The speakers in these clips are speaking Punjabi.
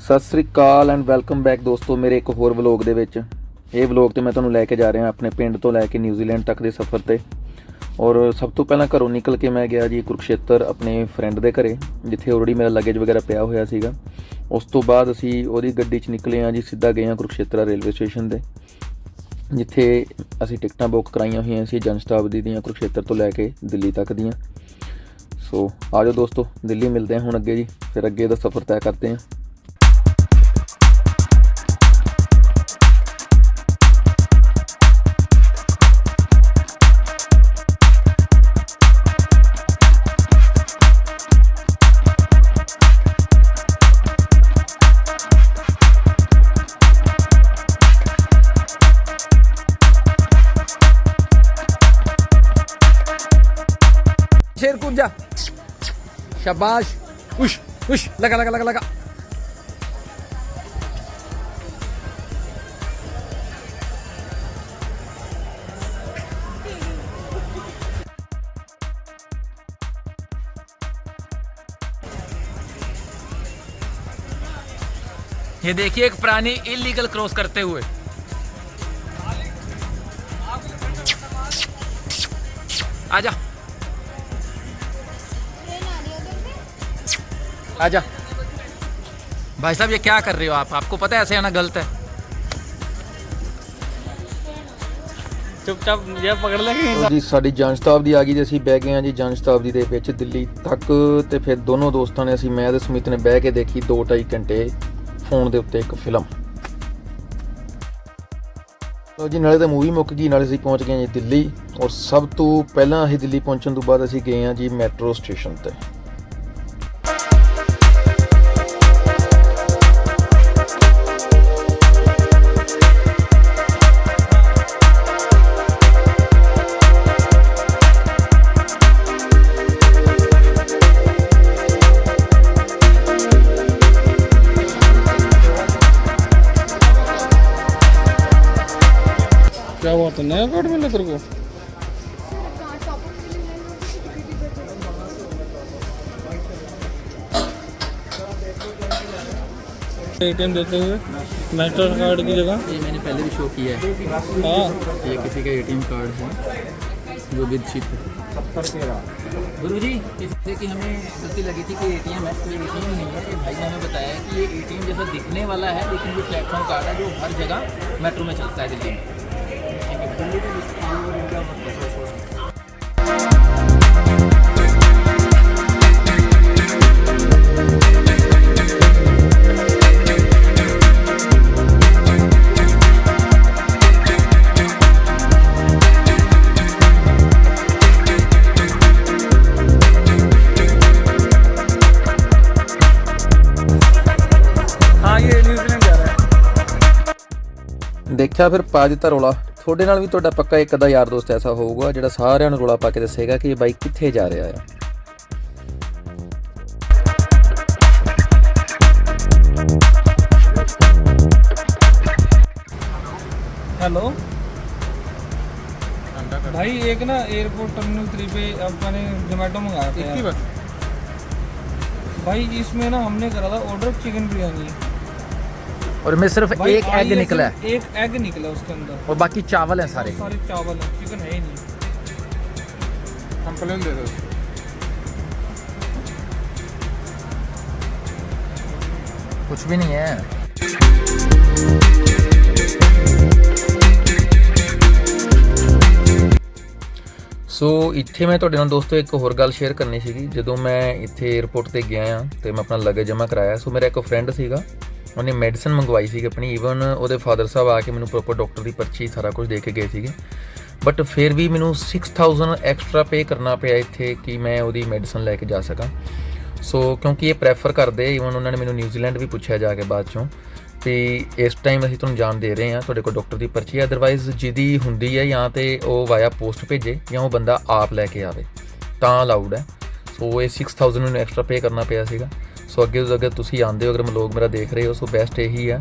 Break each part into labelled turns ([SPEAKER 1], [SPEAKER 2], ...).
[SPEAKER 1] Sat Sri Akal and welcome back ਦੋਸਤੋ ਮੇਰੇ ਇੱਕ ਹੋਰ ਵਲੌਗ ਦੇ ਵਿੱਚ। ਇਹ ਵਲੌਗ ਤੇ ਮੈਂ ਤੁਹਾਨੂੰ ਲੈ ਕੇ ਜਾ ਰਿਹਾ ਆਪਣੇ ਪਿੰਡ ਤੋਂ ਲੈ ਕੇ ਨਿਊਜ਼ੀਲੈਂਡ ਤੱਕ ਦੇ ਸਫ਼ਰ ਤੇ। ਔਰ ਸਭ ਤੋਂ ਪਹਿਲਾਂ ਘਰੋਂ ਨਿਕਲ ਕੇ ਮੈਂ ਗਿਆ ਜੀ ਕੁਰਕਸ਼ੇਤਰ ਆਪਣੇ ਫਰੈਂਡ ਦੇ ਘਰੇ, ਜਿੱਥੇ ਆਲਰੇਡੀ ਮੇਰਾ ਲਗੇਜ ਵਗੈਰਾ ਪਿਆ ਹੋਇਆ ਸੀਗਾ। ਉਸ ਤੋਂ ਬਾਅਦ ਅਸੀਂ ਉਹਦੀ ਗੱਡੀ 'ਚ ਨਿਕਲੇ ਹਾਂ ਜੀ, ਸਿੱਧਾ ਗਏ ਹਾਂ ਕੁਰੂਕਸ਼ੇਤਰ ਰੇਲਵੇ ਸਟੇਸ਼ਨ ਤੇ। ਜਿੱਥੇ ਅਸੀਂ ਟਿਕਟਾਂ ਬੁੱਕ ਕਰਾਈਆਂ ਹੋਈਆਂ ਸੀ ਜਨਸ਼ਤਾਬਦੀ ਦੀਆਂ ਕੁਰਕਸ਼ੇਤਰ ਤੋਂ ਲੈ ਕੇ ਦਿੱਲੀ ਤੱਕ ਦੀਆਂ। ਸੋ ਆਜੋ ਦੋਸਤੋ, ਦਿੱਲੀ ਮਿਲਦੇ ਹਾਂ ਹੁਣ ਅੱਗੇ ਜੀ, ਫਿਰ ਅੱਗੇ ਦਾ ਸਫ਼ਰ ਤੈਅ ਕਰਦੇ ਹਾਂ।
[SPEAKER 2] शाबाश। उश उश, लगा लगा लगा लगा। ये देखिए एक प्राणी इलीगल क्रॉस करते हुए। आजा आजा भाई साहब ये क्या कर रहे हो आप आपको पता है ऐसे आना गलत है चुपचाप ये पकड़ लेंगे
[SPEAKER 1] ਲਓ ਜੀ ਸਾਡੀ ਜਨ ਸ਼ਤਾਬਦੀ ਆ ਗਈ ਤੇ ਅਸੀਂ ਬਹਿ ਗਏ ਹਾਂ ਜੀ ਜਨ ਸ਼ਤਾਬਦੀ ਦੇ ਵਿੱਚ ਦਿੱਲੀ ਤੱਕ ਤੇ ਫਿਰ ਦੋਨੋਂ ਦੋਸਤਾਂ ਨੇ ਅਸੀਂ ਮੈਂ ਤੇ ਸਮਿਤ ਨੇ ਬਹਿ ਕੇ ਦੇਖੀ 2.5 ਘੰਟੇ ਫੋਨ ਦੇ ਉੱਤੇ ਇੱਕ ਫਿਲਮ ਲਓ ਜੀ ਨਾਲੇ ਤਾਂ ਮੂਵੀ ਮੁੱਕ ਗਈ ਨਾਲੇ ਅਸੀਂ ਪਹੁੰਚ ਗਏ ਹਾਂ ਜੀ ਦਿੱਲੀ ਔਰ ਸਭ ਤੋਂ ਪਹਿਲਾਂ ਅਸੀਂ ਦਿੱਲੀ ਪਹੁੰਚਣ ਤੋਂ ਬਾਅਦ ਅਸੀਂ ਗਏ ਹਾਂ ਜੀ ਮੈਟਰੋ ਸਟੇਸ਼ਨ ਤੇ
[SPEAKER 2] एटीएम देते हुए मास्टर कार्ड की जगह।
[SPEAKER 1] ये मैंने पहले भी शो किया है।
[SPEAKER 2] हाँ।
[SPEAKER 1] ये किसी का एटीएम कार्ड है। जो विद चिप गुरु जी इससे कि हमें गलती लगी थी कि एटीएम है कोई एटीएम नहीं है। ये भाई ने हमें बताया कि ये एटीएम जैसा दिखने वाला है लेकिन ये प्लेटफॉर्म कार्ड है जो हर जगह मेट्रो में चलता है दिल्ली में। ਦੇਖਿਆ ਫਿਰ ਪਾ ਦਿੱਤਾ ਰੋਲਾ ਤੁਹਾਡੇ ਨਾਲ ਵੀ ਤੁਹਾਡਾ ਪੱਕਾ ਇੱਕ ਦਾ ਯਾਰ ਦੋਸਤ ਐਸਾ ਹੋਊਗਾ ਜਿਹੜਾ ਸਾਰਿਆਂ ਨੂੰ ਰੋਲਾ ਪਾ ਕੇ ਦੱਸੇਗਾ ਕਿ ਇਹ ਬਾਈਕ ਕਿੱਥੇ ਜਾ ਰਿਹਾ ਆ
[SPEAKER 2] हेलो भाई एक ना एयरपोर्ट टर्मिनल थ्री पे अपने जोमेटो मंगाया था यार। भाई इसमें ना हमने करा था ऑर्डर चिकन बिरयानी
[SPEAKER 1] और में सिर्फ़ एक एग निकला है।
[SPEAKER 2] एक एग निकला उसके अंदर।
[SPEAKER 1] और बाकी चावल है सारे।
[SPEAKER 2] सारे चावल है चिकन है ही नहीं।
[SPEAKER 3] हम दे दो
[SPEAKER 1] कुछ भी नहीं है। सो so, इतें मैं थोड़े तो ना दोस्तों एक होर गल शेयर करनी थी जो मैं इतने एयरपोर्ट पर गया हाँ तो मैं अपना लगेज जमा कराया। सो so, मेरा एक फ्रेंड सेगा। ਉਹਨੇ ਮੈਡੀਸਨ ਮੰਗਵਾਈ ਸੀ ਆਪਣੀ ਈਵਨ ਉਹਦੇ ਫਾਦਰ ਸਾਹਿਬ ਆ ਕੇ ਮੈਨੂੰ ਪ੍ਰੋਪਰ ਡਾਕਟਰ ਦੀ ਪਰਚੀ ਸਾਰਾ ਕੁਝ ਦੇ ਕੇ ਗਏ ਸੀਗੇ। ਬਟ ਫਿਰ ਵੀ ਮੈਨੂੰ 6000 ਐਕਸਟਰਾ ਪੇ ਕਰਨਾ ਪਿਆ ਇੱਥੇ ਕਿ ਮੈਂ ਉਹਦੀ ਮੈਡੀਸਨ ਲੈ ਕੇ ਜਾ ਸਕਾਂ। ਸੋ ਕਿਉਂਕਿ ਇਹ ਪ੍ਰੈਫਰ ਕਰਦੇ ਈਵਨ ਉਹਨਾਂ ਨੇ ਮੈਨੂੰ ਨਿਊਜ਼ੀਲੈਂਡ ਵੀ ਪੁੱਛਿਆ ਜਾ ਕੇ ਬਾਅਦ ਚੋਂ। ਤੇ ਇਸ ਟਾਈਮ ਅਸੀਂ ਤੁਹਾਨੂੰ ਜਾਣ ਦੇ ਰਹੇ ਹਾਂ, ਤੁਹਾਡੇ ਕੋਲ ਡਾਕਟਰ ਦੀ ਪਰਚੀ ਅਦਰਵਾਈਜ਼ ਜਿਹਦੀ ਹੁੰਦੀ ਹੈ ਜਾਂ ਤੇ ਉਹ ਵਾਇਆ ਪੋਸਟ ਭੇਜੇ ਜਾਂ ਉਹ ਬੰਦਾ ਆਪ ਲੈ ਕੇ ਆਵੇ। ਤਾਂ ਅਲਾਉਡ ਹੈ। ਸੋ ਇਹ 6000 ਮੈਨੂੰ ਐਕਸਟਰਾ ਪੇ ਕਰਨਾ ਪਿਆ ਸੀਗਾ। ਸੋ ਅੱਗੇ ਤੋਂ ਅੱਗੇ ਤੁਸੀਂ ਆਂਦੇ ਹੋ, ਅਗਰ ਲੋਕ ਮੇਰਾ ਦੇਖ ਰਹੇ ਹੋ ਸੋ ਬੈਸਟ ਇਹੀ ਹੈ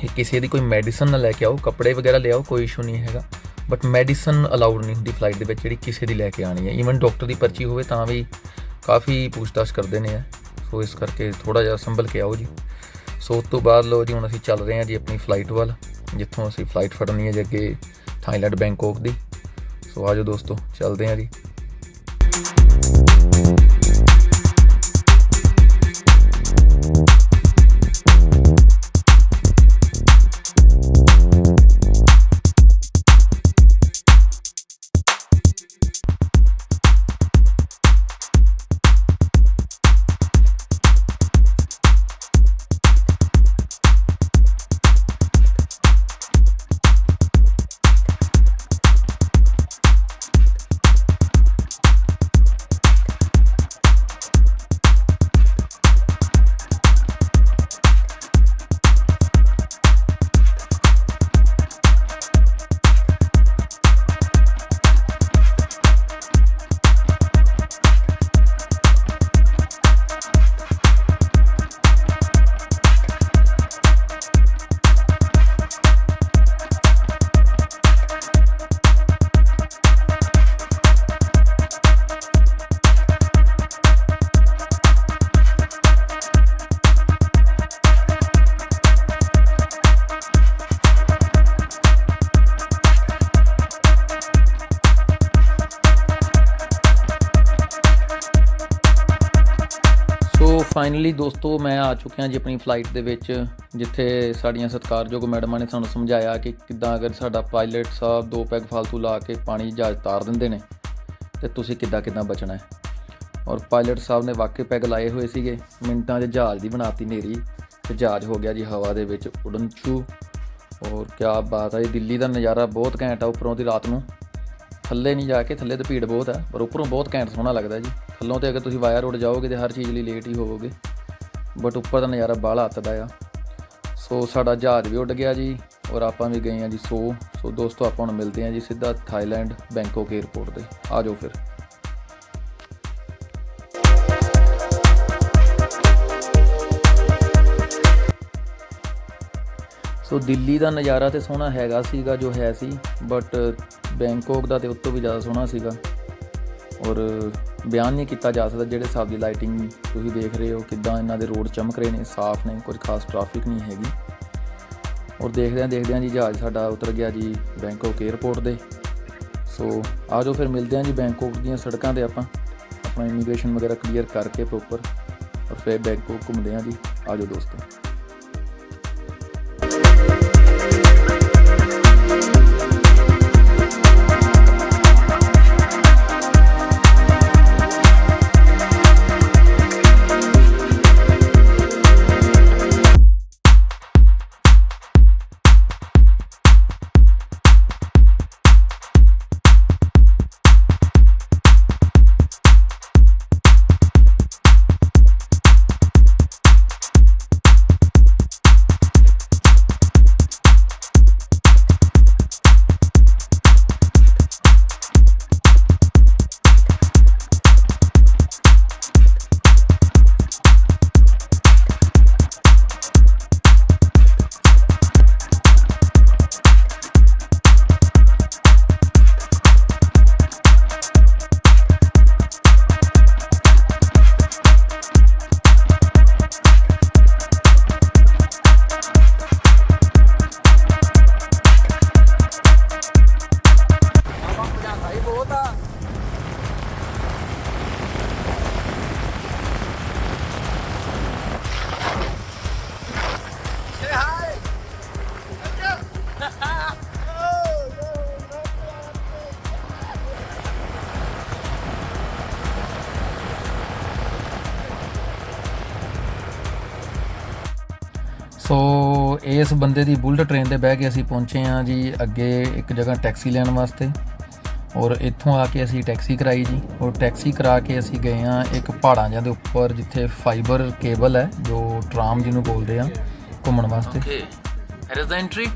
[SPEAKER 1] ਕਿ ਕਿਸੇ ਦੀ ਕੋਈ ਮੈਡੀਸਨ ਨਾ ਲੈ ਕੇ ਆਓ, ਕੱਪੜੇ ਵਗੈਰਾ ਲਿਆਓ, ਕੋਈ ਇਸ਼ੂ ਨਹੀਂ ਹੈਗਾ। ਬਟ ਮੈਡੀਸਨ ਅਲਾਉਡ ਨਹੀਂ ਹੁੰਦੀ ਫਲਾਈਟ ਦੇ ਵਿੱਚ ਜਿਹੜੀ ਕਿਸੇ ਦੀ ਲੈ ਕੇ ਆਣੀ ਹੈ। ਈਵਨ ਡਾਕਟਰ ਦੀ ਪਰਚੀ ਹੋਵੇ ਤਾਂ ਵੀ ਕਾਫੀ ਪੁੱਛਤਾਛ ਕਰਦੇ ਨੇ ਇਹ। ਸੋ ਇਸ ਕਰਕੇ ਥੋੜਾ ਜਿਹਾ ਸੰਭਲ ਕੇ ਆਓ ਜੀ। ਸੋ ਉਸ ਤੋਂ ਬਾਅਦ ਲੋ ਜੀ, ਹੁਣ ਅਸੀਂ ਚੱਲ ਰਹੇ ਹਾਂ ਜੀ ਆਪਣੀ ਫਲਾਈਟ ਵੱਲ, ਜਿੱਥੋਂ ਅਸੀਂ ਫਲਾਈਟ ਫੜਨੀ ਹੈ ਜੀ ਅੱਗੇ ਥਾਈਲੈਂਡ ਬੈਂਕਾਕ ਦੀ। ਸੋ ਆਜੋ ਦੋਸਤੋ, ਚੱਲਦੇ ਹਾਂ ਜੀ। ਫਾਈਨਲੀ ਦੋਸਤੋ, ਮੈਂ ਆ ਚੁੱਕਿਆ ਜੀ ਆਪਣੀ ਫਲਾਈਟ ਦੇ ਵਿੱਚ, ਜਿੱਥੇ ਸਾਡੀਆਂ ਸਤਿਕਾਰਯੋਗ ਮੈਡਮਾਂ ਨੇ ਸਾਨੂੰ ਸਮਝਾਇਆ ਕਿ ਕਿੱਦਾਂ ਅਗਰ ਸਾਡਾ ਪਾਇਲਟ ਸਾਹਿਬ ਦੋ ਪੈਗ ਫालतू ਲਾ ਕੇ ਪਾਣੀ ਜਹਾਜ਼ ਤਾਰ ਦਿੰਦੇ ਨੇ, ਤੇ ਤੁਸੀਂ ਕਿੱਦਾਂ ਕਿੱਦਾਂ ਬਚਣਾ ਹੈ। ਔਰ ਪਾਇਲਟ ਸਾਹਿਬ ਨੇ ਵਾਕਈ ਪੈਗ ਲਾਏ ਹੋਏ ਸੀਗੇ, ਮਿੰਟਾਂ 'ਚ ਜਹਾਜ਼ ਦੀ ਬਣਾਤੀ ਨੇਰੀ ਤੇ ਜਹਾਜ਼ ਹੋ ਗਿਆ ਜੀ ਹਵਾ ਦੇ ਵਿੱਚ ਉਡਨ ਸ਼ੂ ਔਰ ਕਿਆ ਬਾਤ ਹੈ ਜੀ, ਦਿੱਲੀ ਦਾ ਨਜ਼ਾਰਾ ਬਹੁਤ ਘੈਂਟ ਆ ਉੱਪਰੋਂ ਦੀ ਰਾਤ ਨੂੰ। ਥੱਲੇ ਨਹੀਂ ਜਾ ਕੇ, ਥੱਲੇ ਤਾਂ ਭੀੜ ਬਹੁਤ ਹੈ ਪਰ ਉੱਪਰੋਂ ਬਹੁਤ ਘੈਂਟ ਸੋਹਣਾ ਲੱਗਦਾ ਜੀ। ਥੱਲੋਂ ਤੇ ਅਗਰ ਤੁਸੀਂ ਵਾਇਆ ਰੋਡ ਜਾਓਗੇ ਤੇ ਹਰ ਚੀਜ਼ ਲਈ ਲੇਟ ਹੀ ਹੋਵੋਗੇ। ਬਟ ਉੱਪਰ ਦਾ ਨਜ਼ਾਰਾ ਬਾਹਲਾ ਹੱਥ ਆ। ਸੋ ਸਾਡਾ ਜਹਾਜ਼ ਵੀ ਉੱਡ ਗਿਆ ਜੀ, ਔਰ ਆਪਾਂ ਵੀ ਗਏ ਆ ਜੀ ਸੋ। ਸੋ ਦੋਸਤੋ, ਆਪਾਂ ਹੁਣ ਮਿਲਦੇ ਆ ਜੀ ਸਿੱਧਾ ਥਾਈਲੈਂਡ ਬੈਂਕੋਕ 에ਅਰਪੋਰਟ ਤੇ। ਆ ਜਾਓ ਫਿਰ। ਸੋ ਦਿੱਲੀ ਦਾ ਨਜ਼ਾਰਾ ਤੇ ਸੋਹਣਾ ਹੈਗਾ ਸੀਗਾ ਜੋ ਹੈ ਸੀ ਬਟ ਬੈਂਕਾਕ ਦਾ ਤੇ ਉਸ ਤੋਂ ਵੀ ਜ਼ਿਆਦਾ ਸੋਹਣਾ ਸੀਗਾ। ਔਰ ਬਿਆਨ ਨਹੀਂ ਕੀਤਾ ਜਾ ਸਕਦਾ ਜਿਹੜੇ ਹਿਸਾਬ ਦੀ ਲਾਈਟਿੰਗ ਤੁਸੀਂ ਦੇਖ ਰਹੇ ਹੋ, ਕਿੱਦਾਂ ਇਹਨਾਂ ਦੇ ਰੋਡ ਚਮਕ ਰਹੇ ਨੇ, ਸਾਫ਼ ਨੇ ਕੁਝ ਖਾਸ ਟ੍ਰੈਫਿਕ ਨਹੀਂ ਹੈਗੀ। ਔਰ ਦੇਖਦਿਆਂ ਦੇਖਦਿਆਂ ਜੀ ਜਹਾਜ਼ ਸਾਡਾ ਉਤਰ ਗਿਆ ਜੀ ਬੈਂਕੋਕ 에ਅਰਪੋਰਟ ਦੇ। ਸੋ ਆ ਜਾਓ ਫਿਰ ਮਿਲਦੇ ਹਾਂ ਜੀ ਬੈਂਕਾਕ ਦੀਆਂ ਸੜਕਾਂ ਤੇ ਆਪਾਂ, ਆਪਣਾ ਇਮੀਗ੍ਰੇਸ਼ਨ ਵਗੈਰਾ ਕਲੀਅਰ ਕਰਕੇ ਪ੍ਰੋਪਰ ਔਰ ਫਿਰ ਬੈਂਕਾਕ ਘੁੰਮਦੇ ਹਾਂ ਜੀ। ਆ ਜਾਓ ਦੋਸਤੋ। ਸੋ ਇਸ ਬੰਦੇ ਦੀ ਬੁਲਟ ਟ੍ਰੇਨ ਤੇ ਬਹਿ ਕੇ ਅਸੀਂ ਪਹੁੰਚੇ ਹਾਂ ਜੀ ਅੱਗੇ ਇੱਕ ਜਗ੍ਹਾ ਟੈਕਸੀ ਲੈਣ ਵਾਸਤੇ ਔਰ ਇੱਥੋਂ ਆ ਕੇ ਅਸੀਂ ਟੈਕਸੀ ਕਰਾਈ ਜੀ ਔਰ ਟੈਕਸੀ ਕਰਾ ਕੇ ਅਸੀਂ ਗਏ ਹਾਂ ਇੱਕ ਪਹਾੜਾਂ ਜਾਂ ਦੇ ਉੱਪਰ ਜਿੱਥੇ ਫਾਈਬਰ ਕੇਬਲ ਹੈ ਜੋ ਟਰਾਮ ਜਿਹਨੂੰ ਬੋਲਦੇ ਆ ਘੁੰਮਣ ਵਾਸਤੇ okay here the entry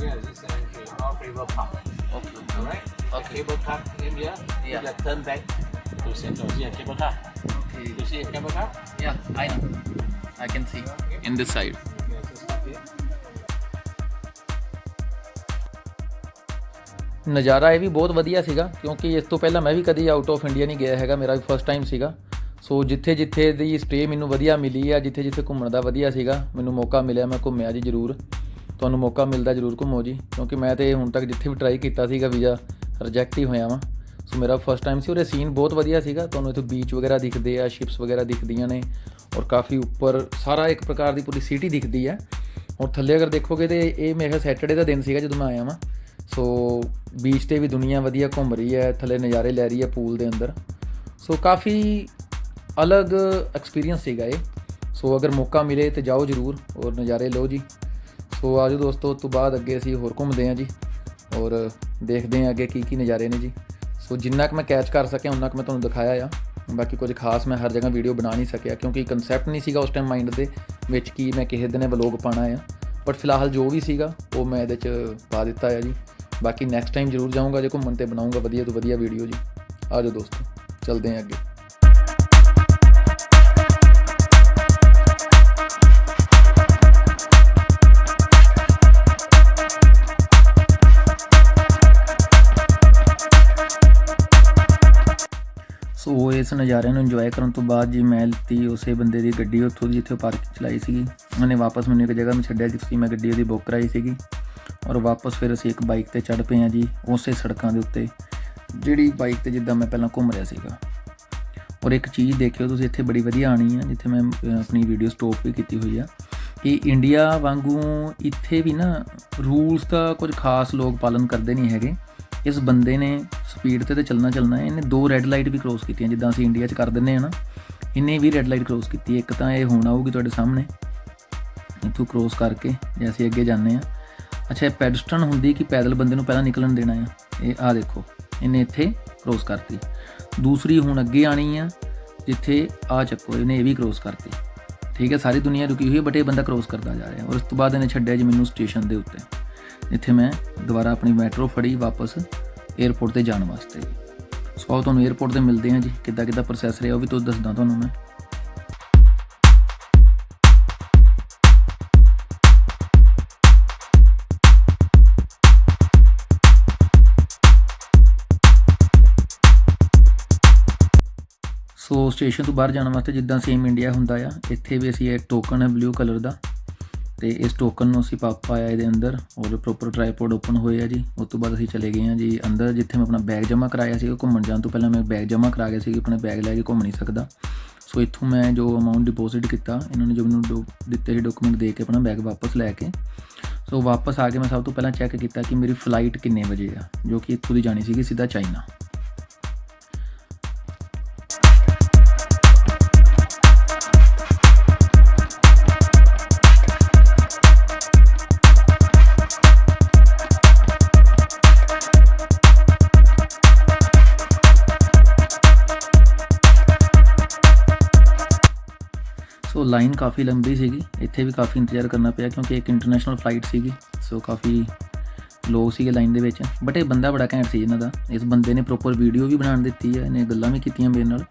[SPEAKER 3] Yeah, this is uh, off River Park.
[SPEAKER 1] okay
[SPEAKER 3] Alright?
[SPEAKER 1] Okay.
[SPEAKER 3] Cable car area.
[SPEAKER 1] Yeah.
[SPEAKER 3] You just turn back to. See a cable car. You see a cable car?
[SPEAKER 1] yeah i know i can see in this side
[SPEAKER 3] Yes, it's okay.
[SPEAKER 1] ਨਜ਼ਾਰਾ ਇਹ ਵੀ ਬਹੁਤ ਵਧੀਆ ਸੀਗਾ, ਕਿਉਂਕਿ ਇਸ ਤੋਂ ਪਹਿਲਾਂ ਮੈਂ ਵੀ ਕਦੀ ਆਊਟ ਆਫ ਇੰਡੀਆ ਨਹੀਂ ਗਿਆ ਹੈਗਾ, ਮੇਰਾ ਵੀ ਫਸਟ ਟਾਈਮ ਸੀਗਾ। ਸੋ ਜਿੱਥੇ ਜਿੱਥੇ ਦੀ ਸਟੇ ਮੈਨੂੰ ਵਧੀਆ ਮਿਲੀ ਆ, ਜਿੱਥੇ ਜਿੱਥੇ ਘੁੰਮਣ ਦਾ ਵਧੀਆ ਸੀਗਾ, ਮੈਨੂੰ ਮੌਕਾ ਮਿਲਿਆ, ਮੈਂ ਘੁੰਮਿਆ ਜੀ ਜ਼ਰੂਰ। ਤੁਹਾਨੂੰ ਮੌਕਾ ਮਿਲਦਾ ਜ਼ਰੂਰ ਘੁੰਮੋ ਜੀ, ਕਿਉਂਕਿ ਮੈਂ ਤੇ ਹੁਣ ਤੱਕ ਜਿੱਥੇ ਵੀ ਟਰਾਈ ਕੀਤਾ ਸੀਗਾ, ਵੀਜ਼ਾ ਰਿਜੈਕਟ ਹੀ ਹੋਇਆ ਵਾਂ। ਸੋ ਮੇਰਾ ਫਸਟ ਟਾਈਮ ਸੀ ਉਹਦੇ ਸੀਨ ਬਹੁਤ ਵਧੀਆ ਸੀਗਾ, ਤੁਹਾਨੂੰ ਇੱਥੇ ਬੀਚ ਵਗੈਰਾ ਦਿਖਦੇ ਆ ਸ਼ਿਪਸ ਵਗੈਰਾ ਦਿਖਦੀਆਂ ਨੇ, ਔਰ ਕਾਫੀ ਉੱਪਰ ਸਾਰਾ ਇੱਕ ਪ੍ਰਕਾਰ ਦੀ ਪੂਰੀ ਸਿਟੀ ਦਿਖਦੀ ਹੈ ਔਰ ਥੱਲੇ ਅਗਰ ਦੇਖੋਗੇ ਤੇ ਇਹ ਮੇਰੇ ਸੈਟਰਡੇ ਦਾ ਦਿਨ ਸੀਗਾ ਜਦੋਂ ਮੈਂ ਆਇਆ ਵਾਂ। ਸੋ ਬੀਚ ਤੇ ਵੀ ਦੁਨੀਆ ਵਧੀਆ ਘੁੰਮ ਰਹੀ ਹੈ, ਥੱਲੇ ਨਜ਼ਾਰੇ ਲੈ ਰਹੀ ਹੈ ਪੂਲ ਦੇ ਅੰਦਰ। ਸੋ ਕਾਫੀ ਅਲੱਗ ਐਕਸਪੀਰੀਅੰਸ ਸੀਗਾ ਇਹ। ਸੋ ਅਗਰ ਮੌਕਾ ਮਿਲੇ ਤੇ ਜਾਓ ਜਰੂਰ ਔਰ ਨਜ਼ਾਰੇ ਲਓ ਜੀ। ਸੋ ਆਜੋ ਦੋਸਤੋ, ਉਸ ਤੋਂ ਬਾਅਦ ਅੱਗੇ ਅਸੀਂ ਹੋਰ ਘੁੰਮਦੇ ਹਾਂ ਜੀ ਔਰ ਦੇਖਦੇ ਹਾਂ ਅੱਗੇ ਕੀ ਕੀ ਨਜ਼ਾਰੇ ਨੇ ਜੀ। ਸੋ ਜਿੰਨਾ ਕੁ ਮੈਂ ਕੈਚ ਕਰ ਸਕਿਆ ਉਨਾ ਕੁ ਮੈਂ ਤੁਹਾਨੂੰ ਦਿਖਾਇਆ ਆ। ਬਾਕੀ ਕੁਝ ਖਾਸ ਮੈਂ ਹਰ ਜਗ੍ਹਾ ਵੀਡੀਓ ਬਣਾ ਨਹੀਂ ਸਕਿਆ, ਕਿਉਂਕਿ ਕਨਸੈਪਟ ਨਹੀਂ ਸੀਗਾ ਉਸ ਟਾਈਮ ਮਾਈਂਡ ਦੇ ਵਿੱਚ ਕੀ ਮੈਂ ਕਿਸੇ ਦਿਨੇ ਵਲੌਗ ਪਾਣਾ ਆ। ਬਟ ਫਿਲਹਾਲ ਜੋ ਵੀ ਸੀਗਾ, ਉਹ ਮੈਂ ਇਹਦੇ 'ਚ ਪਾ ਦਿੱਤਾ ਆ ਜੀ। ਬਾਕੀ ਨੈਕਸਟ ਟਾਈਮ ਜ਼ਰੂਰ ਜਾਊਂਗਾ ਜੇ ਘੁੰਮਣ ਤੇ ਬਣਾਉਂਗਾ ਵਧੀਆ ਤੋਂ ਵਧੀਆ ਵੀਡੀਓ ਜੀ। ਆਜੋ ਦੋਸਤੋ, ਚਲਦੇ ਹਾਂ ਅੱਗੇ। ਸੋ ਇਸ ਨਜ਼ਾਰੇ ਨੂੰ ਇੰਜੋਏ ਕਰਨ ਤੋਂ ਬਾਅਦ ਜੀ ਮੈਂ ਲਿੱਤੀ ਉਸੇ ਬੰਦੇ ਦੀ ਗੱਡੀ ਉੱਥੋਂ ਦੀ ਜਿੱਥੇ ਪਾਰਕ ਚਲਾਈ ਸੀਗੀ। ਉਹਨੇ ਵਾਪਸ ਮੈਨੂੰ ਇੱਕ ਜਗ੍ਹਾ 'ਤੇ ਛੱਡਿਆ ਜਿੱਥੇ ਮੈਂ ਗੱਡੀ ਉਹਦੀ ਬੁੱਕ ਕਰਾਈ ਸੀਗੀ। ਔਰ ਵਾਪਸ ਫਿਰ ਅਸੀਂ ਇੱਕ ਬਾਈਕ ਤੇ ਚੜ੍ਹ ਪਏ ਹਾਂ ਜੀ ਉਸੇ ਸੜਕਾਂ ਦੇ ਉੱਤੇ, ਜਿਹੜੀ ਬਾਈਕ ਤੇ ਜਿੱਦਾਂ ਮੈਂ ਪਹਿਲਾਂ ਘੁੰਮ ਰਿਹਾ ਸੀਗਾ। ਔਰ ਇੱਕ ਚੀਜ਼ ਦੇਖਿਓ ਤੁਸੀਂ, ਇੱਥੇ ਬੜੀ ਵਧੀਆ ਆਣੀ ਆ, ਜਿੱਥੇ ਮੈਂ ਆਪਣੀ ਵੀਡੀਓ ਸਟਾਪ ਵੀ ਕੀਤੀ ਹੋਈ ਆ ਕਿ ਇੰਡੀਆ ਵਾਂਗੂ ਇੱਥੇ ਵੀ ਨਾ ਰੂਲਸ ਦਾ ਕੁਝ ਖਾਸ ਲੋਕ ਪਾਲਨ ਕਰਦੇ ਨਹੀਂ ਹੈਗੇ। ਇਸ ਬੰਦੇ ਨੇ ਸਪੀਡ ਤੇ ਤੇ ਚੱਲਣਾ ਚੱਲਣਾ ਹੈ। ਇਹਨੇ ਦੋ ਰੈੱਡ ਲਾਈਟ ਵੀ ਕ੍ਰੋਸ ਕੀਤੀਆਂ, ਜਿੱਦਾਂ ਅਸੀਂ ਇੰਡੀਆ 'ਚ ਕਰ ਦਿੰਦੇ ਆ ਨਾ, ਇਹਨੇ ਵੀ ਰੈੱਡ ਲਾਈਟ ਕ੍ਰੋਸ ਕੀਤੀ ਇੱਕ ਤਾਂ ਇਹ ਹੁਣ ਆਊਗੀ ਤੁਹਾਡੇ ਸਾਹਮਣੇ, ਇੱਥੋਂ ਕ੍ਰੋਸ ਕਰਕੇ, ਜੇ ਅਸੀਂ ਅੱਗੇ ਜਾਂਦੇ ਆ ਅੱਛਾ, ਇਹ ਪੈਡਸਟਨ ਹੁੰਦੀ ਕਿ ਪੈਦਲ ਬੰਦੇ ਨੂੰ ਪਹਿਲਾਂ ਨਿਕਲਣ ਦੇਣਾ ਆ ਇਹ ਆ ਦੇਖੋ, ਇਹਨੇ ਇੱਥੇ ਕ੍ਰੋਸ ਕਰਤੀ। ਦੂਸਰੀ ਹੁਣ ਅੱਗੇ ਆਣੀ ਆ, ਜਿੱਥੇ ਆ ਚੱਕੋ, ਇਹਨੇ ਇਹ ਵੀ ਕ੍ਰੋਸ ਕਰਤੀ। ਠੀਕ ਹੈ, ਸਾਰੀ ਦੁਨੀਆ ਰੁਕੀ ਹੋਈ ਹੈ ਬਟ ਇਹ ਬੰਦਾ ਕ੍ਰੋਸ ਕਰਦਾ ਜਾ ਰਿਹਾ ਔਰ ਉਸ ਤੋਂ ਬਾਅਦ ਇਹਨੇ ਛੱਡਿਆ ਜੀ ਮੈਨੂੰ ਸਟੇਸ਼ਨ ਦੇ ਉੱਤੇ। ਇੱਥੇ ਮੈਂ ਦੁਬਾਰਾ ਆਪਣੀ ਮੈਟਰੋ ਫੜੀ ਵਾਪਸ। 에ਅਰਪੋਰਟ ਤੇ ਜਾਣ ਵਾਸਤੇ ਸੋ ਆਓ ਤੁਹਾਨੂੰ 에ਅਰਪੋਰਟ ਤੇ ਮਿਲਦੇ ਹਾਂ ਜੀ, ਕਿੱਦਾਂ ਕਿੱਦਾਂ ਪ੍ਰੋਸੈਸ ਰਿਹਾ ਉਹ ਵੀ ਤੁਹਾਨੂੰ ਦੱਸਦਾ ਤੁਹਾਨੂੰ ਮੈਂ। ਸੋ ਸਟੇਸ਼ਨ ਤੋਂ ਬਾਹਰ ਜਾਣ ਵਾਸਤੇ ਜਿੱਦਾਂ ਸੇਮ ਇੰਡੀਆ ਹੁੰਦਾ ਆ, ਇੱਥੇ ਵੀ ਅਸੀਂ ਇਹ ਟੋਕਨ ਹੈ ਬਲੂ ਕਲਰ ਦਾ। ਤੇ ਇਸ ਟੋਕਨ ਨੂੰ ਅਸੀਂ ਪਾ ਪਾਇਆ ਇਹਦੇ ਅੰਦਰ, ਔਰ ਪ੍ਰੋਪਰ ਟ੍ਰਾਈਪੋਡ ਓਪਨ ਹੋਏ ਆ ਜੀ। ਉਸ ਤੋਂ ਬਾਅਦ ਅਸੀਂ ਚਲੇ ਗਏ ਹਾਂ ਜੀ ਅੰਦਰ, ਜਿੱਥੇ ਮੈਂ ਆਪਣਾ ਬੈਗ ਜਮ੍ਹਾਂ ਕਰਾਇਆ ਸੀ ਘੁੰਮਣ ਜਾਣ ਤੋਂ ਪਹਿਲਾਂ ਮੈਂ ਬੈਗ ਜਮ੍ਹਾਂ ਕਰਾ ਗਿਆ ਸੀ ਕਿ ਆਪਣੇ ਬੈਗ ਲੈ ਕੇ ਘੁੰਮ ਨਹੀਂ ਸਕਦਾ। ਸੋ ਇੱਥੋਂ ਮੈਂ ਜੋ ਅਮਾਉਂਟ ਡਿਪੋਜ਼ਿਟ ਕੀਤਾ, ਇਹਨਾਂ ਨੇ ਜੋ ਮੈਨੂੰ ਡੋ- ਦਿੱਤੇ ਸੀ ਡਾਕੂਮੈਂਟ ਦੇ ਕੇ ਆਪਣਾ ਬੈਗ ਵਾਪਸ ਲੈ ਕੇ। ਸੋ ਵਾਪਸ ਆ ਕੇ ਮੈਂ ਸਭ ਤੋਂ ਪਹਿਲਾਂ ਚੈੱਕ ਕੀਤਾ ਕਿ ਮੇਰੀ ਫਲਾਈਟ ਕਿੰਨੇ ਵਜੇ ਆ, ਜੋ ਕਿ ਇੱਥੋਂ ਦੀ ਜਾਣੀ ਸੀਗੀ ਸਿੱਧਾ ਚਾਈਨਾ। ਲਾਈਨ ਕਾਫੀ ਲੰਬੀ ਸੀਗੀ। ਇੱਥੇ ਵੀ ਕਾਫੀ ਇੰਤਜ਼ਾਰ ਕਰਨਾ ਪਿਆ ਕਿਉਂਕਿ ਇੱਕ ਇੰਟਰਨੈਸ਼ਨਲ ਫਲਾਈਟ ਸੀਗੀ ਸੋ ਕਾਫੀ ਲੋਕ ਸੀਗੇ ਲਾਈਨ ਦੇ ਵਿੱਚ। ਬਟ ਇਹ ਬੰਦਾ ਬੜਾ ਘੈਂਟ ਸੀ ਇਹਨਾਂ ਦਾ। ਇਸ ਬੰਦੇ ਨੇ ਪ੍ਰੋਪਰ ਵੀਡੀਓ ਵੀ ਬਣਾਉਣ ਦਿੱਤੀ ਹੈ ਇਹਨੇ ਗੱਲਾਂ ਵੀ ਕੀਤੀਆਂ ਮੇਰੇ ਨਾਲ।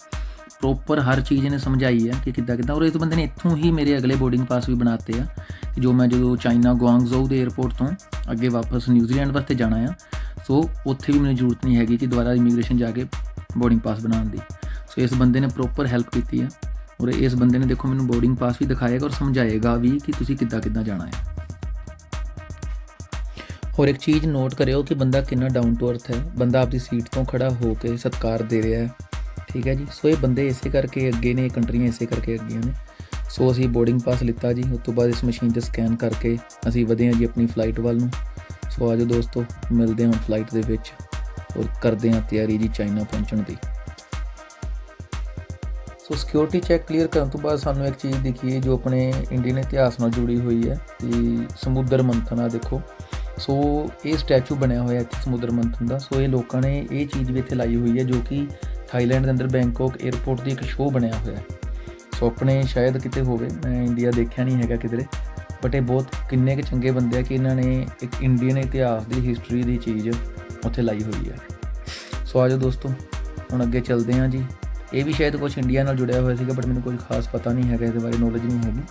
[SPEAKER 1] ਪ੍ਰੋਪਰ ਹਰ ਚੀਜ਼ ਇਹਨੇ ਸਮਝਾਈ ਹੈ ਕਿ ਕਿੱਦਾਂ ਕਿੱਦਾਂ। ਔਰ ਇਸ ਬੰਦੇ ਨੇ ਇੱਥੋਂ ਹੀ ਮੇਰੇ ਅਗਲੇ ਬੋਰਡਿੰਗ ਪਾਸ ਵੀ ਬਣਾਤੇ ਆ ਜੋ ਮੈਂ ਜਦੋਂ ਚਾਈਨਾ ਗੁਆਂਗਜ਼ੋੂ ਦੇ 에ਅਰਪੋਰਟ ਤੋਂ ਅੱਗੇ ਵਾਪਸ ਨਿਊਜ਼ੀਲੈਂਡ ਵਾਸਤੇ ਜਾਣਾ ਆ ਸੋ ਉੱਥੇ ਵੀ ਮੈਨੂੰ ਜ਼ਰੂਰਤ ਨਹੀਂ ਹੈਗੀ ਕਿ ਦੁਬਾਰਾ ਇਮੀਗ੍ਰੇਸ਼ਨ ਜਾ ਕੇ ਬੋਰਡਿੰਗ ਪਾਸ ਬਣਾਉਣ ਦੀ। ਸੋ ਇਸ ਬੰਦੇ ਨੇ ਪ੍ਰੋਪਰ ਹੈਲਪ ਕੀਤੀ ਹੈ ਔਰ ਇਸ ਬੰਦੇ ਨੇ ਦੇਖੋ ਮੈਨੂੰ ਬੋਰਡਿੰਗ ਪਾਸ ਵੀ ਦਿਖਾਏਗਾ ਔਰ ਸਮਝਾਏਗਾ ਵੀ ਕਿ ਤੁਸੀਂ ਕਿੱਦਾਂ ਕਿੱਦਾਂ ਜਾਣਾ ਹੈ। ਹੋਰ ਇੱਕ ਚੀਜ਼ ਨੋਟ ਕਰਿਓ ਕਿ ਬੰਦਾ ਕਿੰਨਾ ਡਾਊਨ ਟੂ ਅਰਥ ਹੈ। ਬੰਦਾ ਆਪਣੀ ਸੀਟ ਤੋਂ ਖੜਾ ਹੋ ਕੇ ਸਤਿਕਾਰ ਦੇ ਰਿਹਾ ਹੈ। ਠੀਕ ਹੈ ਜੀ? ਸੋ ਇਹ ਬੰਦੇ ਇਸੇ ਕਰਕੇ ਅੱਗੇ ਨੇ, ਇਹ ਕੰਟਰੀਆਂ ਇਸੇ ਕਰਕੇ ਅੱਗੀਆਂ ਨੇ। ਸੋ ਅਸੀਂ ਬੋਰਡਿੰਗ ਪਾਸ ਲਿੱਤਾ ਜੀ। ਉਸ ਤੋਂ ਬਾਅਦ ਇਸ ਮਸ਼ੀਨ ਤੇ ਸਕੈਨ ਕਰਕੇ ਅਸੀਂ ਵਧੇ ਹਾਂ ਜੀ ਆਪਣੀ ਫਲਾਈਟ ਵੱਲ ਨੂੰ। ਸੋ ਆਜੋ ਦੋਸਤੋ, ਮਿਲਦੇ ਹਾਂ ਫਲਾਈਟ ਦੇ ਵਿੱਚ ਔਰ ਕਰਦੇ ਹਾਂ ਤਿਆਰੀ ਜੀ ਚਾਈਨਾ ਪਹੁੰਚਣ ਦੀ। ਸੋ ਸਿਕਿਉਰਿਟੀ ਚੈੱਕ ਕਲੀਅਰ ਕਰਨ ਤੋਂ ਬਾਅਦ ਸਾਨੂੰ ਇੱਕ ਚੀਜ਼ ਦਿਖੀ ਹੈ ਜੋ ਆਪਣੇ ਇੰਡੀਅਨ ਇਤਿਹਾਸ ਨਾਲ ਜੁੜੀ ਹੋਈ ਹੈ ਕਿ ਸਮੁੰਦਰ ਮੰਥਨ ਆ ਦੇਖੋ। ਸੋ ਇਹ ਸਟੈਚੂ ਬਣਿਆ ਹੋਇਆ ਇੱਥੇ ਸਮੁੰਦਰ ਮੰਥਨ ਦਾ। ਸੋ ਇਹ ਲੋਕਾਂ ਨੇ ਇਹ ਚੀਜ਼ ਵੀ ਇੱਥੇ ਲਾਈ ਹੋਈ ਹੈ ਜੋ ਕਿ ਥਾਈਲੈਂਡ ਦੇ ਅੰਦਰ ਬੈਂਕਾਕ 에ਅਰਪੋਰਟ ਦੀ ਇੱਕ ਸ਼ੋਅ ਬਣਿਆ ਹੋਇਆ ਹੈ। ਸੋ ਆਪਣੇ ਸ਼ਾਇਦ ਕਿਤੇ ਹੋਵੇ, ਮੈਂ ਇੰਡੀਆ ਦੇਖਿਆ ਨਹੀਂ ਹੈਗਾ ਕਿਧਰੇ। ਬਟ ਇਹ ਬਹੁਤ ਕਿੰਨੇ ਕੁ ਚੰਗੇ ਬੰਦੇ ਆ ਕਿ ਇਹਨਾਂ ਨੇ ਇੱਕ ਇੰਡੀਅਨ ਇਤਿਹਾਸ ਦੀ ਹਿਸਟਰੀ ਦੀ ਚੀਜ਼ ਉੱਥੇ ਲਾਈ ਹੋਈ ਹੈ। ਸੋ ਆਜੋ ਦੋਸਤੋ, ਹੁਣ ਅੱਗੇ ਚੱਲਦੇ ਹਾਂ ਜੀ। ਇਹ ਵੀ ਸ਼ਾਇਦ ਕੁਝ ਇੰਡੀਆ ਨਾਲ ਜੁੜਿਆ ਹੋਇਆ ਸੀਗਾ ਬਟ ਮੈਨੂੰ ਕੋਈ ਖਾਸ ਪਤਾ ਨਹੀਂ ਹੈਗਾ ਇਹਦੇ ਬਾਰੇ ਨੌਲੇਜ ਨਹੀਂ ਹੈਗੀ।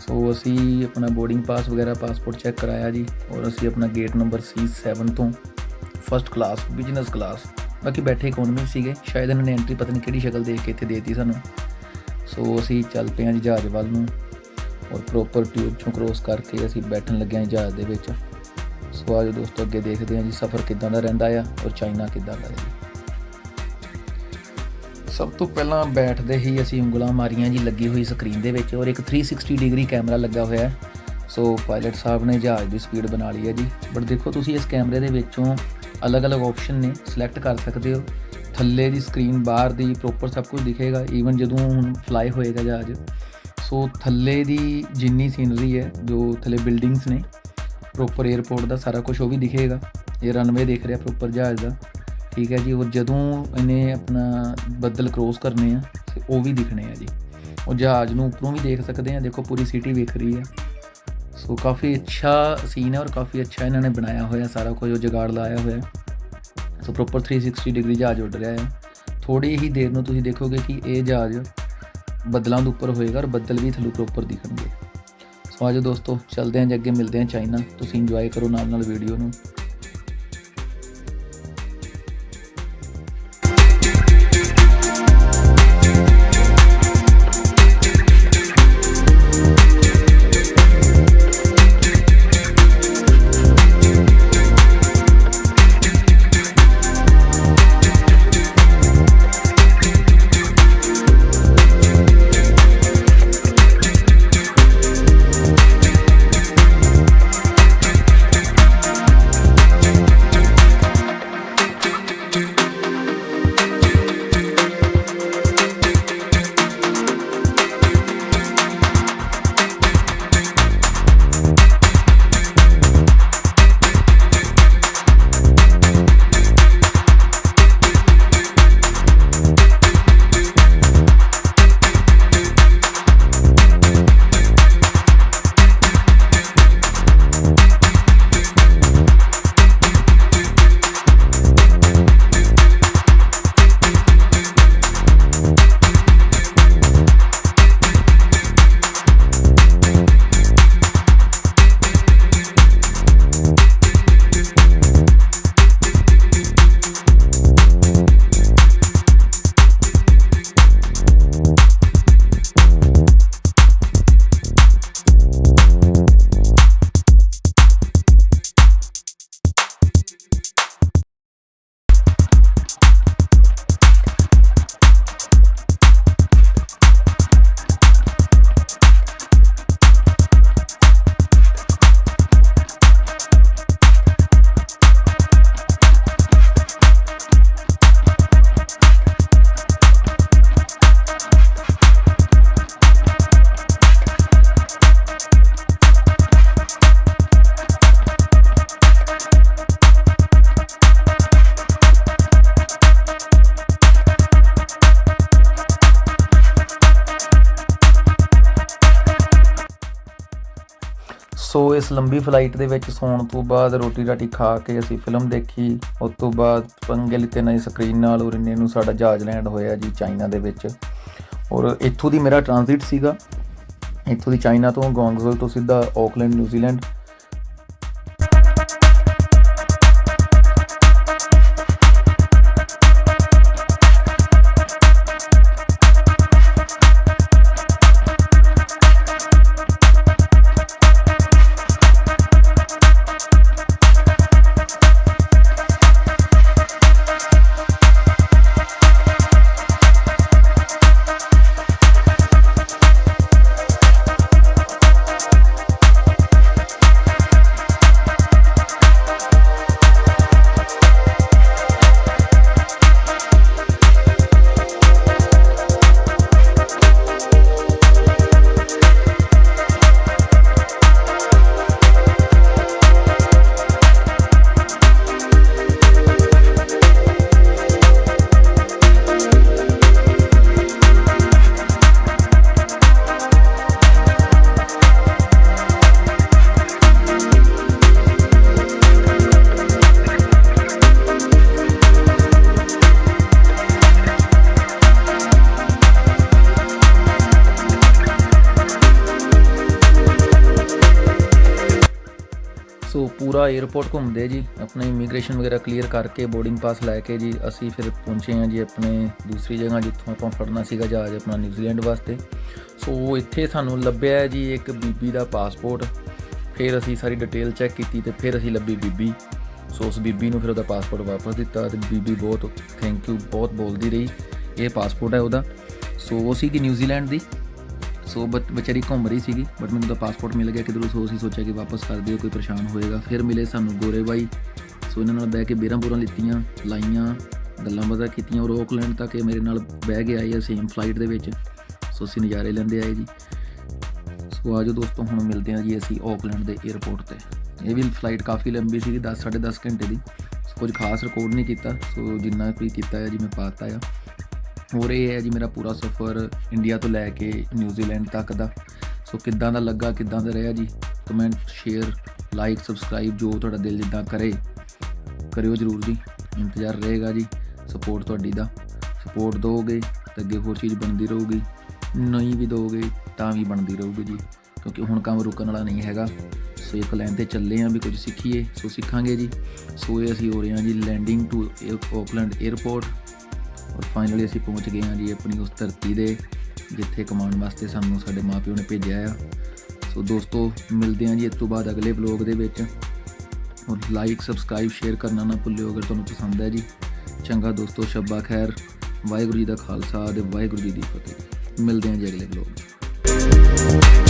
[SPEAKER 1] ਸੋ ਅਸੀਂ ਆਪਣਾ ਬੋਰਡਿੰਗ ਪਾਸ ਵਗੈਰਾ ਪਾਸਪੋਰਟ ਚੈੱਕ ਕਰਾਇਆ ਜੀ, ਔਰ ਅਸੀਂ ਆਪਣਾ ਗੇਟ ਨੰਬਰ C7 ਤੋਂ ਫਸਟ ਕਲਾਸ ਬਿਜ਼ਨਸ ਕਲਾਸ ਬਾਕੀ ਬੈਠੇ ਇਕਨੋਮੀ ਸੀਗੇ। ਸ਼ਾਇਦ ਇਹਨਾਂ ਨੇ ਐਂਟਰੀ ਪਤਾ ਨਹੀਂ ਕਿਹੜੀ ਸ਼ਕਲ ਦੇਖ ਕੇ ਇੱਥੇ ਦੇਤੀ ਸਾਨੂੰ। ਸੋ ਅਸੀਂ ਚੱਲ ਪਏ ਹਾਂ ਜੀ ਜਹਾਜ਼ ਵੱਲ ਨੂੰ, ਔਰ ਪ੍ਰੋਪਰ ਟਿਊਬ ਚੋਂ ਕ੍ਰੋਸ ਕਰਕੇ ਅਸੀਂ ਬੈਠਣ ਲੱਗੇ ਹਾਂ ਜਹਾਜ਼ ਦੇ ਵਿੱਚ। ਸੋ ਆਜੋ ਦੋਸਤੋ ਅੱਗੇ ਦੇਖਦੇ ਹਾਂ ਜੀ, ਸਫ਼ਰ ਕਿੱਦਾਂ ਦਾ ਰਹਿੰਦਾ ਆ, ਔਰ ਚਾਈਨਾ ਕਿੱਦਾਂ ਦਾ ਹੈ ਜੀ। ਸਭ ਤੋਂ ਪਹਿਲਾਂ ਬੈਠਦੇ ਹੀ ਅਸੀਂ ਉਂਗਲਾਂ ਮਾਰੀਆਂ ਜੀ, ਲੱਗੀ ਹੋਈ ਸਕਰੀਨ ਦੇ ਵਿੱਚ ਔਰ ਇੱਕ 360 ਡਿਗਰੀ ਕੈਮਰਾ ਲੱਗਾ ਹੋਇਆ ਹੈ। ਸੋ ਪਾਇਲਟ ਸਾਹਿਬ ਨੇ ਜਹਾਜ਼ ਦੀ ਸਪੀਡ ਬਣਾ ਲਈ ਹੈ ਜੀ। ਬਟ ਦੇਖੋ ਤੁਸੀਂ ਇਸ ਕੈਮਰੇ ਦੇ ਵਿੱਚੋਂ ਅਲੱਗ-ਅਲੱਗ ਆਪਸ਼ਨ ਨੇ ਸਿਲੈਕਟ ਕਰ ਸਕਦੇ ਹੋ। ਥੱਲੇ ਦੀ ਸਕਰੀਨ ਬਾਹਰ ਦੀ ਪ੍ਰੋਪਰ ਸਭ ਕੁਝ ਦਿਖੇਗਾ ਈਵਨ ਜਦੋਂ ਹੁਣ ਫਲਾਈ ਹੋਏਗਾ ਜਹਾਜ਼। ਸੋ ਥੱਲੇ ਦੀ ਜਿੰਨੀ ਸੀਨਰੀ ਹੈ, ਜੋ ਥੱਲੇ ਬਿਲਡਿੰਗਸ ਨੇ ਪ੍ਰੋਪਰ 에어ਪੋਰਟ ਦਾ ਸਾਰਾ ਕੁਝ ਉਹ ਵੀ ਦਿਖੇਗਾ। ਇਹ ਰਨਵੇ ਦੇਖ ਰਿਹਾ ਪ੍ਰੋਪਰ ਜਹਾਜ਼ ਦਾ। ਠੀਕ ਹੈ ਜੀ ਉਹ ਜਦੋਂ ਇਹਨੇ ਆਪਣਾ ਬੱਦਲ ਕ੍ਰੋਸ ਕਰਨੇ ਆ, ਤੇ ਉਹ ਵੀ ਦਿਖਣੇ ਆ ਜੀ। ਉਹ ਜਹਾਜ਼ ਨੂੰ ਉੱਪਰੋਂ ਵੀ ਦੇਖ ਸਕਦੇ ਆ, ਦੇਖੋ ਪੂਰੀ ਸਿਟੀ ਵੇਖ ਰਹੀ ਹੈ ਸੋ ਕਾਫੀ ਅੱਛਾ ਸੀਨ ਹੈ ਔਰ ਕਾਫੀ ਅੱਛਾ ਇਹਨਾਂ ਨੇ ਬਣਾਇਆ ਹੋਇਆ ਸਾਰਾ ਕੁਝ, ਉਹ ਜਗਾੜ ਲਾਇਆ ਹੋਇਆ। ਸੋ ਪ੍ਰੋਪਰ 360 ਡਿਗਰੀ ਜਹਾਜ਼ ਉੱਡ ਰਿਹਾ ਹੈ। ਥੋੜੀ ਹੀ ਦੇਰ ਨੂੰ ਤੁਸੀਂ ਦੇਖੋਗੇ ਕਿ ਇਹ ਜਹਾਜ਼ ਬੱਦਲਾਂ ਦੇ ਉੱਪਰ ਹੋਏਗਾ ਔਰ ਬੱਦਲ ਵੀ ਥੱਲੋਂ ਪ੍ਰੋਪਰ ਦਿਖਣਗੇ। ਸੋ ਆਜੋ ਦੋਸਤੋ, ਚੱਲਦੇ ਹਾਂ ਜੇ, ਅੱਗੇ ਮਿਲਦੇ ਹਾਂ ਚਾਈਨਾ। ਤੁਸੀਂ ਇੰਜੋਏ ਕਰੋ ਨਾਲ ਨਾਲ ਵੀਡੀਓ ਨੂੰ। ਲੰਬੀ ਫਲਾਈਟ ਦੇ ਵਿੱਚ ਸੌਣ ਤੋਂ ਬਾਅਦ ਰੋਟੀ ਰਾਟੀ ਖਾ ਕੇ ਅਸੀਂ ਫਿਲਮ ਦੇਖੀ। ਉਸ ਤੋਂ ਬਾਅਦ ਪੰਗੇ ਲਿੱਤੇ ਨਈ ਸਕਰੀਨ ਨਾਲ ਔਰ ਇੰਨੇ ਨੂੰ ਸਾਡਾ ਜਹਾਜ਼ ਲੈਂਡ ਹੋਇਆ ਜੀ ਚਾਈਨਾ ਦੇ ਵਿੱਚ। ਔਰ ਇੱਥੋਂ ਦੀ ਮੇਰਾ ਟ੍ਰਾਂਜ਼ਿਟ ਸੀਗਾ। ਇੱਥੋਂ ਦੀ ਚਾਈਨਾ ਤੋਂ ਗੋਂਗਜ਼ੋ ਤੋਂ ਸਿੱਧਾ ਆਕਲੈਂਡ ਨਿਊਜ਼ੀਲੈਂਡ। 에어ਪੋਰਟ ਘੁੰਮਦੇ ਜੀ, ਆਪਣਾ ਇਮੀਗ੍ਰੇਸ਼ਨ ਵਗੈਰਾ ਕਲੀਅਰ ਕਰਕੇ ਬੋਰਡਿੰਗ ਪਾਸ ਲੈ ਕੇ ਜੀ, ਅਸੀਂ ਫਿਰ ਪਹੁੰਚੇ ਹਾਂ ਜੀ ਆਪਣੇ ਦੂਸਰੀ ਜਗ੍ਹਾ ਜਿੱਥੋਂ ਆਪਾਂ ਫੜਨਾ ਸੀਗਾ ਜਹਾਜ਼ ਆਪਣਾ ਨਿਊਜ਼ੀਲੈਂਡ ਵਾਸਤੇ। ਸੋ ਇੱਥੇ ਸਾਨੂੰ ਲੱਭਿਆ ਜੀ ਇੱਕ ਬੀਬੀ ਦਾ ਪਾਸਪੋਰਟ ਫਿਰ ਅਸੀਂ ਸਾਰੀ ਡਿਟੇਲ ਚੈੱਕ ਕੀਤੀ ਤੇ ਫਿਰ ਅਸੀਂ ਲੱਭੀ ਬੀਬੀ। ਸੋ ਉਸ ਬੀਬੀ ਨੂੰ ਫਿਰ ਉਹਦਾ ਪਾਸਪੋਰਟ ਵਾਪਸ ਦਿੱਤਾ ਤੇ ਬੀਬੀ ਬਹੁਤ ਥੈਂਕ ਯੂ ਬਹੁਤ ਬੋਲਦੀ ਰਹੀ। ਇਹ ਪਾਸਪੋਰਟ ਹੈ ਉਹਦਾ। ਸੋ ਉਹ ਸੀਗੀ ਨਿਊਜ਼ੀਲੈਂਡ ਦੀ। ਸੋ ਬਚ- ਵਿਚਾਰੀ ਘੁੰਮ ਰਹੀ ਸੀਗੀ ਬਟ ਮੈਨੂੰ ਤਾਂ ਪਾਸਪੋਰਟ ਮਿਲ ਗਿਆ ਕਿਧਰੋਂ ਸੋ ਅਸੀਂ ਸੋਚਿਆ ਕਿ ਵਾਪਸ ਕਰ ਦਿਓ, ਕੋਈ ਪਰੇਸ਼ਾਨ ਹੋਏਗਾ। ਫਿਰ ਮਿਲੇ ਸਾਨੂੰ ਗੋਰੇ ਬਾਈ। ਸੋ ਇਹਨਾਂ ਨਾਲ ਬਹਿ ਕੇ ਬੇਰਾਂ ਬੂਰਾਂ ਲਿੱਤੀਆਂ, ਲਾਈਆਂ, ਗੱਲਾਂ ਬਾਤਾਂ ਕੀਤੀਆਂ ਔਰ ਓਕਲੈਂਡ ਤੱਕ ਇਹ ਮੇਰੇ ਨਾਲ ਬਹਿ ਕੇ ਆਏ ਆ ਸੇਮ ਫਲਾਈਟ ਦੇ ਵਿੱਚ। ਸੋ ਅਸੀਂ ਨਜ਼ਾਰੇ ਲੈਂਦੇ ਆਏ ਜੀ। ਸੋ ਆਜੋ ਦੋਸਤੋ, ਹੁਣ ਮਿਲਦੇ ਹਾਂ ਜੀ ਅਸੀਂ ਆਕਲੈਂਡ ਦੇ 에ਅਰਪੋਰਟ ਤੇ। ਇਹ ਵੀ ਫਲਾਈਟ ਕਾਫੀ ਲੰਬੀ ਸੀ 10 10.5 ਘੰਟੇ ਦੀ। ਸੋ ਕੁਝ ਖਾਸ ਰਿਕਾਰਡ ਨਹੀਂ ਕੀਤਾ। ਸੋ ਜਿੰਨਾ ਕੋਈ ਕੀਤਾ ਹੈ ਜੀ, ਮੈਂ ਪਾਤਾ ਆ। ਹੋਰ ਇਹ ਹੈ ਜੀ ਮੇਰਾ ਪੂਰਾ ਸਫ਼ਰ ਇੰਡੀਆ ਤੋਂ ਲੈ ਕੇ ਨਿਊਜ਼ੀਲੈਂਡ ਤੱਕ ਦਾ। ਸੋ ਕਿੱਦਾਂ ਦਾ ਲੱਗਾ, ਕਿੱਦਾਂ ਦਾ ਰਿਹਾ ਜੀ? ਕਮੈਂਟ ਸ਼ੇਅਰ ਲਾਈਕ ਸਬਸਕ੍ਰਾਈਬ ਜੋ ਤੁਹਾਡਾ ਦਿਲ ਜਿੱਦਾਂ ਕਰੇ, ਕਰਿਓ ਜਰੂਰ ਜੀ। ਇੰਤਜ਼ਾਰ ਰਹੇਗਾ ਜੀ ਸਪੋਰਟ ਤੁਹਾਡੀ ਦਾ। ਸਪੋਰਟ ਦੋਗੇ ਤਾਂ ਅੱਗੇ ਹੋਰ ਚੀਜ਼ ਬਣਦੀ ਰਹੂਗੀ। ਨਹੀਂ ਵੀ ਦੋਗੇ ਤਾਂ ਵੀ ਬਣਦੀ ਰਹੂਗੀ ਜੀ। ਕਿਉਂਕਿ ਹੁਣ ਕੰਮ ਰੁਕਣ ਵਾਲਾ ਨਹੀਂ ਹੈਗਾ। ਸੋ ਇੱਕ ਲਾਈਨ ਤੇ ਚੱਲੇ ਆਂ ਵੀ ਕੁਝ ਸਿੱਖੀਏ, ਸੋ ਸਿੱਖਾਂਗੇ ਜੀ। ਸੋ ਇਹ ਅਸੀਂ ਹੋ ਰਹੇ ਹਾਂ ਜੀ ਲੈਂਡਿੰਗ ਟੂ ਆਕਲੈਂਡ 에ਅਰਪੋਰਟ ਔਰ ਫਾਈਨਲੀ ਅਸੀਂ ਪਹੁੰਚ ਗਏ ਹਾਂ ਜੀ ਆਪਣੀ ਉਸ ਧਰਤੀ ਦੇ, ਜਿੱਥੇ ਕਮਾਉਣ ਵਾਸਤੇ ਸਾਨੂੰ ਸਾਡੇ ਮਾਪਿਓ ਨੇ ਭੇਜਿਆ ਆ। ਸੋ ਦੋਸਤੋ, ਮਿਲਦੇ ਹਾਂ ਜੀ ਇਸ ਤੋਂ ਬਾਅਦ ਅਗਲੇ ਵਲੌਗ ਦੇ ਵਿੱਚ। ਔਰ ਲਾਈਕ ਸਬਸਕ੍ਰਾਈਬ ਸ਼ੇਅਰ ਕਰਨਾ ਨਾ ਭੁੱਲਿਓ ਅਗਰ ਤੁਹਾਨੂੰ ਪਸੰਦ ਹੈ ਜੀ। ਚੰਗਾ ਦੋਸਤੋ, ਸ਼ੱਬਾ ਖੈਰ। ਵਾਹਿਗੁਰੂ ਜੀ ਦਾ ਖਾਲਸਾ ਤੇ ਵਾਹਿਗੁਰੂ ਜੀ ਦੀ ਫਤਿਹ। ਮਿਲਦੇ ਹਾਂ ਜੀ ਅਗਲੇ ਵਲੌਗ